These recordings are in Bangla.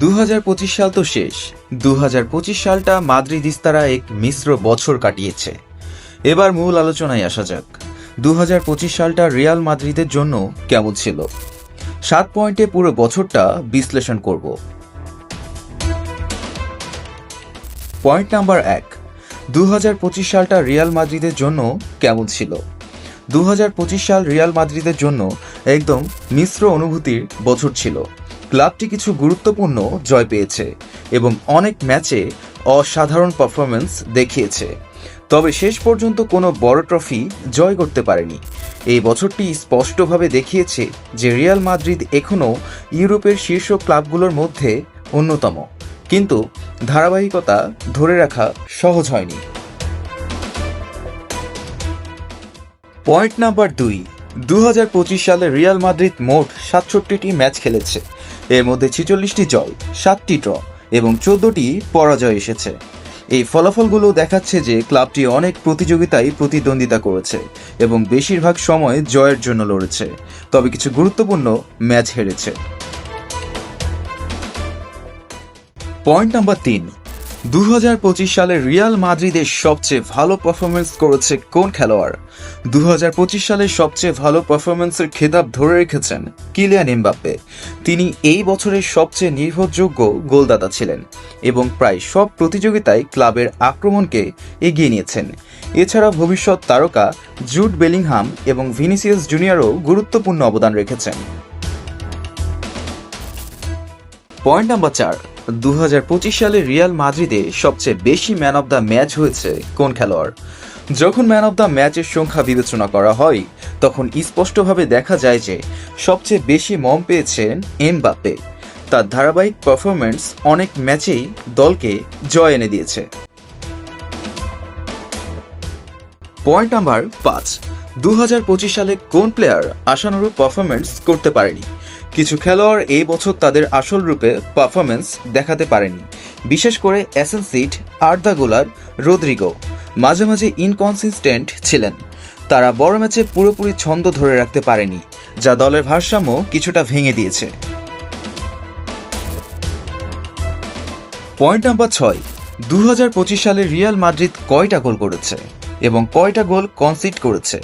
দু হাজার পঁচিশ সাল তো শেষ। দু হাজার পঁচিশ সালটা মাদ্রিদিস্তারা এক মিশ্র বছর কাটিয়েছে। এবার মূল আলোচনায় আসা যাক। দু হাজার পঁচিশ সালটা রিয়াল মাদ্রিদের জন্য কেমন ছিল? সাত পয়েন্টে পুরো বছরটা বিশ্লেষণ করব। পয়েন্ট নাম্বার এক দু সালটা রিয়াল মাদ্রিদের জন্য কেমন ছিল? দু হাজার পঁচিশ সাল রিয়াল মাদ্রিদের জন্য একদম মিশ্র অনুভূতির বছর ছিল। ক্লাবটি কিছু গুরুত্বপূর্ণ জয় পেয়েছে এবং অনেক ম্যাচে অসাধারণ পারফরমেন্স দেখিয়েছে। তবে শেষ পর্যন্ত কোনো বড় ট্রফি জয় করতে পারেনি। এই বছরটি স্পষ্টভাবে দেখিয়েছে যে রিয়াল মাদ্রিদ এখনও ইউরোপের শীর্ষ ক্লাবগুলোর মধ্যে অন্যতম। কিন্তু ধারাবাহিকতা ধরে রাখা সহজ হয়নি। পয়েন্ট নাম্বার দুই। দু সালে রিয়াল মাদ্রিদ মোট সাতষট্টিটি ম্যাচ খেলেছে। এর মধ্যে ছেচল্লিশটি জয়, সাতটি ড্র এবং চোদ্দটি পরাজয় এসেছে। এই ফলাফলগুলো দেখাচ্ছে যে ক্লাবটি অনেক প্রতিযোগিতায় প্রতিদ্বন্দ্বিতা করেছে এবং বেশিরভাগ সময় জয়ের জন্য লড়েছে, তবে কিছু গুরুত্বপূর্ণ ম্যাচ হেরেছে। পয়েন্ট নাম্বার তিন দু হাজার পঁচিশ সালে রিয়াল মাদ্রিদের সবচেয়ে ভালো পারফরমেন্স করেছে কোন খেলোয়াড়? দু হাজার পঁচিশ সালে সবচেয়ে ভালো পারফরমেন্সের খেতাব ধরে রেখেছেন কিলিয়ান এমবাপ্পে। তিনি এই বছরের সবচেয়ে নির্ভরযোগ্য গোলদাতা ছিলেন এবং প্রায় সব প্রতিযোগিতায় ক্লাবের আক্রমণকে এগিয়ে নিয়েছেন। এছাড়া ভবিষ্যৎ তারকা জুড বেলিংহাম এবং ভিনিসিয়াস জুনিয়রও গুরুত্বপূর্ণ অবদান রেখেছেন। পয়েন্ট নাম্বার চার দু হাজার পঁচিশ সালে রিয়াল মাদ্রিদে সবচেয়ে বেশি ম্যান অব দ্য ম্যাচ হয়েছে কোন খেলোয়াড়? যখন ম্যান অব দ্য ম্যাচের সংখ্যা বিবেচনা করা হয়, তখন স্পষ্টভাবে দেখা যায় যে সবচেয়ে বেশি মম পেয়েছেন এমবাপ্পে। তার ধারাবাহিক পারফরমেন্স অনেক ম্যাচেই দলকে জয় এনে দিয়েছে। পয়েন্ট নাম্বার পাঁচ। দু সালে কোন প্লেয়ার আশানুরূপ পারফরমেন্স করতে পারেনি? কিছু খেলোয়াড় এই বছর তাদের আসল রূপে পারফরমেন্স দেখাতে পারেনি। বিশেষ করে অ্যাসেনসিট আর্দা গোলার রোদ্রিগো মাঝে মাঝে ইনকনসিস্টেন্ট ছিলেন। তারা বড় ম্যাচে পুরোপুরি ছন্দ ধরে রাখতে পারেনি, যা দলের ভারসাম্য কিছুটা ভেঙে দিয়েছে। পয়েন্ট নাম্বার ছয় দু সালে রিয়াল মাদ্রিদ কয়টা গোল করেছে? এবং কয়টা গোল কনসিড করেছে।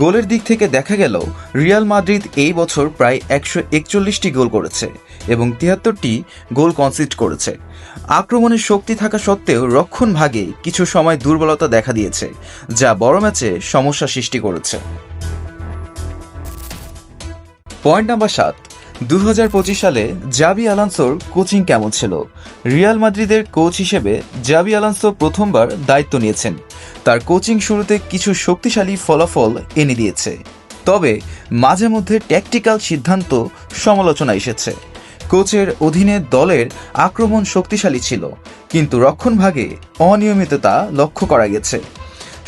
গোলের দিক থেকে দেখা গেল, রিয়াল মাদ্রিদ এই বছর প্রায় একশো একচল্লিশটি গোল করেছে এবং তিয়াত্তরটি গোল কনসিড করেছে। আক্রমণের শক্তি থাকা সত্ত্বেও রক্ষণ ভাগে কিছু সময় দুর্বলতা দেখা দিয়েছে, যা বড় ম্যাচে সমস্যা সৃষ্টি করেছে। পয়েন্ট নাম্বার সাত দু হাজার পঁচিশ সালে জাবি আলান্সোর কোচিং কেমন ছিল? রিয়াল মাদ্রিদের কোচ হিসেবে জাবি আলান্সো প্রথমবার দায়িত্ব নিয়েছেন। তার কোচিং শুরুতে কিছু শক্তিশালী ফলাফল এনে দিয়েছে। তবে মাঝে মধ্যে ট্যাকটিক্যাল সিদ্ধান্ত সমালোচনা এসেছে। কোচের অধীনে দলের আক্রমণ শক্তিশালী ছিল, কিন্তু রক্ষণভাগে অনিয়মিততা লক্ষ্য করা গেছে।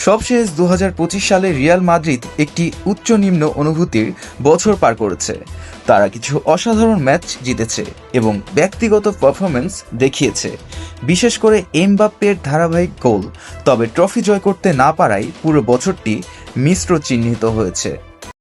সবশেষ দু হাজার পঁচিশ সালে রিয়াল মাদ্রিদ একটি উচ্চ নিম্ন অনুভূতির বছর পার করেছে। তারা কিছু অসাধারণ ম্যাচ জিতেছে এবং ব্যক্তিগত পারফরমেন্স দেখিয়েছে। বিশেষ করে এমবাপ্পের ধারাবাহিক গোল, তবে ট্রফি জয় করতে না পারায় পুরো বছরটি মিশ্র চিহ্নিত হয়েছে।